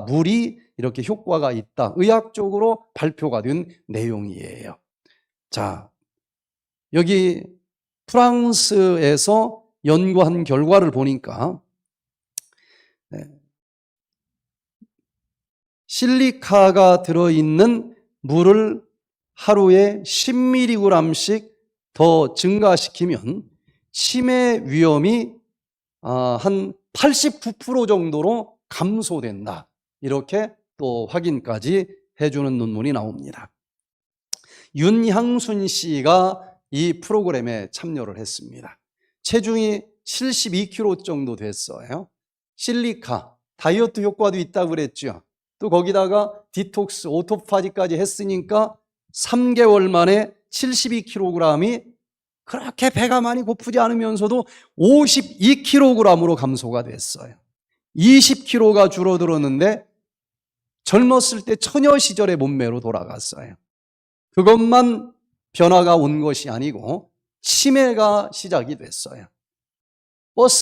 물이 이렇게 효과가 있다. 의학적으로 발표가 된 내용이에요. 자, 여기 프랑스에서 연구한 결과를 보니까 네. 실리카가 들어있는 물을 하루에 10mg씩 더 증가시키면 치매 위험이 아, 한89% 정도로 감소된다. 이렇게 또 확인까지 해주는 논문이 나옵니다. 윤향순 씨가 이 프로그램에 참여를 했습니다. 체중이 72kg 정도 됐어요. 실리카, 다이어트 효과도 있다고 그랬죠. 또 거기다가 디톡스, 오토파지까지 했으니까 3개월 만에 72kg이 그렇게 배가 많이 고프지 않으면서도 52kg으로 감소가 됐어요. 20kg가 줄어들었는데 젊었을 때 처녀 시절의 몸매로 돌아갔어요. 그것만 변화가 온 것이 아니고 치매가 시작이 됐어요. 버스